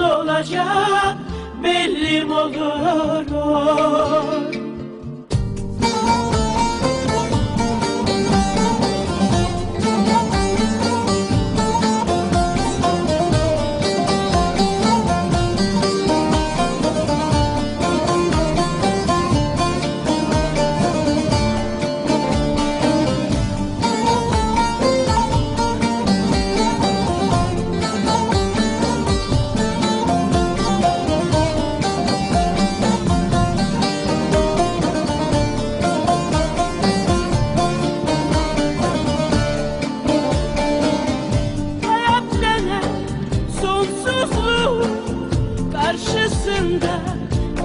Kim ne olacak bellim olur.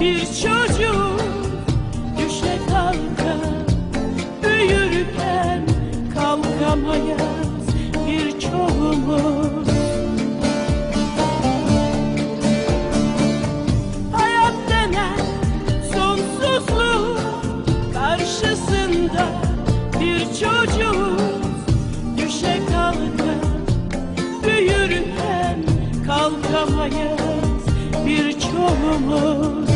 Bir çocuk düşe kalka büyürken kalkamayız birçoğumuz. Hayat denen sonsuzluğu karşısında bir çocuk düşe kalka büyürken kalkamayız birçoğumuz.